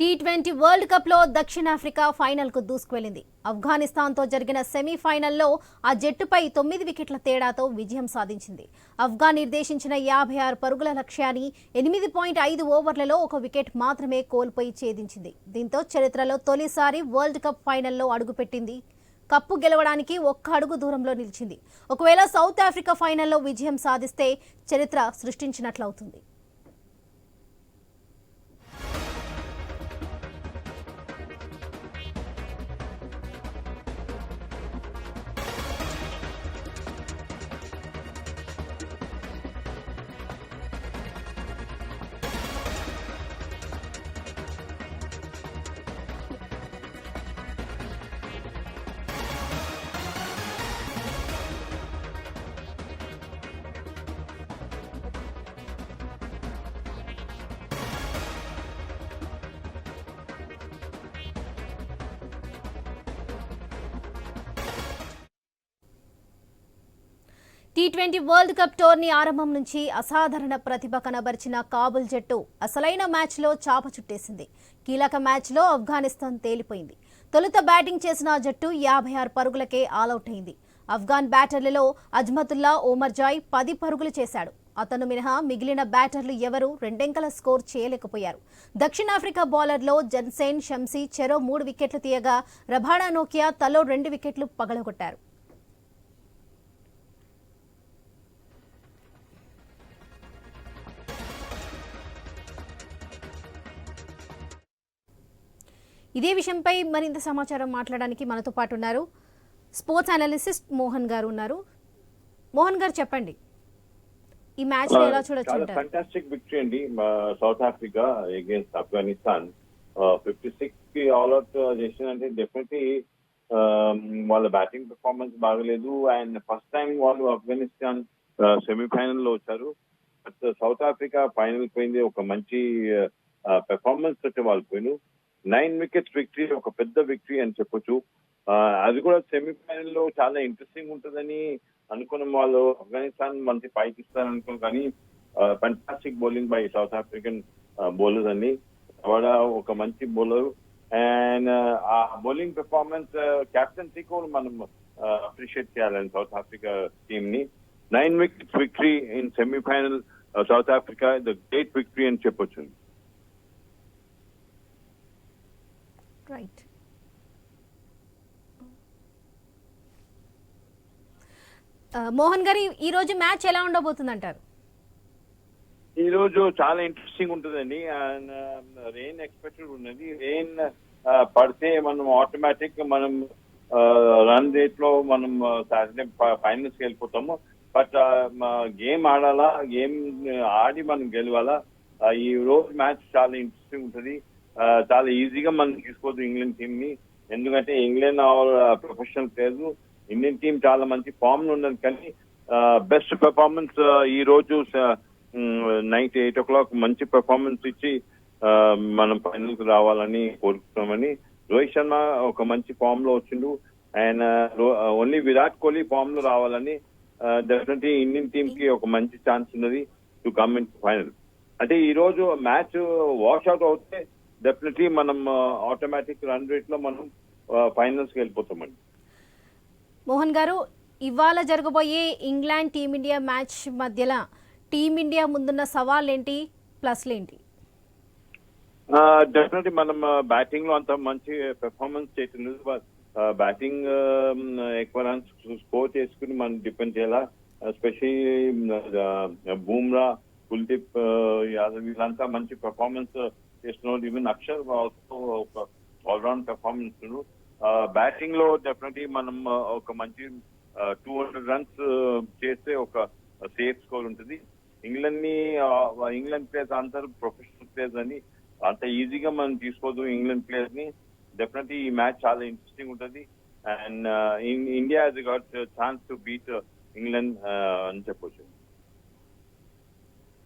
Tea twenty world కప్లో దక్షిణాఫ్రికా ఫైనల్కు దూసుకువెళ్ళింది ఆఫ్ఘనిస్తాన్తో జరిగిన సెమీఫైనల్లో ఆ జట్టుపై తొమ్మిది వికెట్ల తేడాతో విజయం సాధించింది. ఆఫ్ఘాన్ నిర్దేశించిన యాభై ఆరు పరుగుల లక్ష్యాన్ని ఎనిమిది పాయింట్ ఐదు ఓవర్లలో ఒక వికెట్ మాత్రమే కోల్పోయి ఛేదించింది. దీంతో చరిత్రలో తొలిసారి వరల్డ్ కప్ ఫైనల్లో అడుగుపెట్టింది. కప్పు గెలవడానికి ఒక్క అడుగు దూరంలో నిలిచింది. ఒకవేళ సౌత్ ఆఫ్రికా ఫైనల్లో విజయం సాధిస్తే చరిత్ర సృష్టించినట్లవుతుంది. T twenty world cup tourney ఆరంభం నుంచి అసాధారణ ప్రతిభ కనబరిచిన కాబుల్ జట్టు అసలైన మ్యాచ్లో చాప చుట్టేసింది. కీలక మ్యాచ్లో ఆఫ్ఘనిస్తాన్ తేలిపోయింది. తొలుత బ్యాటింగ్ చేసిన జట్టు యాభై ఆరు పరుగులకే ఆలౌట్ అయింది. ఆఫ్ఘాన్ బ్యాటర్లలో అజ్మతుల్లా ఓమర్జాయ్ పది పరుగులు చేశాడు. అతను మినహా మిగిలిన బ్యాటర్లు ఎవరూ రెండెంకల స్కోర్ చేయలేకపోయారు. దక్షిణాఫ్రికా బౌలర్లో జన్సేన్ షంసీ చెరో మూడు వికెట్లు తీయగా రబాడా నోకియా తలో రెండు వికెట్లు పగలగొట్టారు. ఇదే విషయంపై మరింత సమాచారం మాట్లాడడానికి మనతో పాటు ఉన్నారు. స్పోర్ట్స్ అనలిసిస్ట్ మోహన్ గారు ఉన్నారు. మోహన్ గారు చెప్పండి. ఈ మ్యాచ్ ఎలా చూడొచ్చు ఫంటాస్టిక్ విక్టరీ అండి. South Africa against Afghanistan fifty సిక్స్కి ఆల్ అవుట్ చేసిందంటే డెఫినెట్లీ వాళ్ళ బ్యాటింగ్ పెర్ఫార్మెన్స్ బాగలేదు. అండ్ ఫస్ట్ టైం వాళ్ళు ఆఫ్ఘనిస్తాన్ సెమీఫైనల్లో వచ్చారు. బట్ సౌత్ ఆఫ్రికా ఫైనల్ పోయింది. ఒక మంచి పెర్ఫార్మెన్స్ తోటి వాళ్ళు పోయిన నైన్ వికెట్స్ విక్టరీ ఒక పెద్ద విక్టరీ అని చెప్పొచ్చు. అది కూడా సెమీఫైనల్లో చాలా ఇంట్రెస్టింగ్ ఉంటుందని అనుకున్న వాళ్ళు. ఆఫ్ఘనిస్తాన్ మంచి పైకి ఇస్తారు అనుకున్నాం కానీ fantastic bowling by South African bowlers అండి. వాడ ఒక మంచి బౌలర్ అండ్ ఆ బౌలింగ్ పెర్ఫార్మెన్స్ క్యాప్టెన్సీ కూడా మనం అప్రిషియేట్ చేయాలని సౌత్ ఆఫ్రికా టీమ్ని. Nine wickets victory in semifinal South Africa the great victory అని చెప్పొచ్చు. రైట్ uh, మోహన్ గారి ఈ- రోజు మ్యాచ్ ఎలా ఉండబోతుంది అంటారు ఈ రోజు చాలా ఇంట్రెస్టింగ్ ఉంటుందండి. అండ్ రెయిన్ ఎక్స్పెక్టెడ్ ఉన్నది రెయిన్ పడితే మనం ఆటోమేటిక్ మనం uh, రన్ రేట్లో మనం uh, సాటర్డే ఫైనల్స్ వెళ్ళిపోతాము. బట్ గేమ్ ఆడాలా గేమ్ ఆడి మనం గెలవాలా ఈ రోజు మ్యాచ్ చాలా ఇంట్రెస్టింగ్ ఉంటుంది. చాలా ఈజీగా మనం తీసుకోవచ్చు ఇంగ్లాండ్ టీమ్ని. ఎందుకంటే England professional players Indian team చాలా మంచి ఫామ్లో ఉన్నది కానీ బెస్ట్ పెర్ఫార్మెన్స్ ఈ రోజు నైట్ ఎయిట్ ఓ క్లాక్ మంచి పెర్ఫార్మెన్స్ ఇచ్చి ఆ, మనం ఫైనల్కు రావాలని కోరుకుంటున్నామని. రోహిత్ శర్మ ఒక మంచి ఫామ్లో వచ్చిండు. అండ్ ఓన్లీ విరాట్ కోహ్లీ ఫామ్లో రావాలని డెఫినెట్లీ ఇండియన్ టీమ్కి ఒక మంచి ఛాన్స్ ఉన్నది టు కమ్ ఇన్ ఫైనల్ అంటే ఈ రోజు మ్యాచ్ వాష్ అవుట్ అవుతే డెఫినెట్లీ మనం ఆటోమేటిక్ రన్ రేట్లో మనం ఫైనల్స్కి వెళ్ళిపోతామండి. మోహన్ గారు ఇవాళ జరగబోయే ఇంగ్లాండ్ టీమిండియా మ్యాచ్ మధ్యలో టీమిండియా ముందున్న సవాళ్ళు ఏంటి ప్లస్లు ఏంటి డెఫినెట్లీ మనం బ్యాటింగ్లో అంత మంచి పెర్ఫార్మెన్స్ చేయట్లేదు బ్యాటింగ్ ఎక్కువ రన్స్ స్కోర్ చేసుకుని మనం డిపెండ్ చేయాలా? ఎస్పెషల్లీ బూమ్రా కుల్దీప్ యాదవ్ వీళ్ళంతా మంచి పెర్ఫార్మెన్స్ చేస్తున్నాడు ఈవెన్ అక్షర్ ఆల్సో ఒక ఆల్రౌండ్ పెర్ఫార్మెన్స్ బ్యాటింగ్లో డెఫినెట్లీ మనం uh, ఒక మంచి టూ హండ్రెడ్ రన్స్ చేస్తే ఒక uh, సేఫ్ స్కోర్ ఉంటుంది. ఇంగ్లాండ్ని uh, ఇంగ్లాండ్ ప్లేయర్స్ అందరూ ప్రొఫెషనల్ ప్లేయర్స్ అని అంత ఈజీగా మనం తీసుకోదు ఇంగ్లాండ్ ప్లేయర్స్ని. డెఫినెట్లీ ఈ మ్యాచ్ చాలా ఇంట్రెస్టింగ్ ఉంటుంది. And India has got chance to beat England అని చెప్పొచ్చు.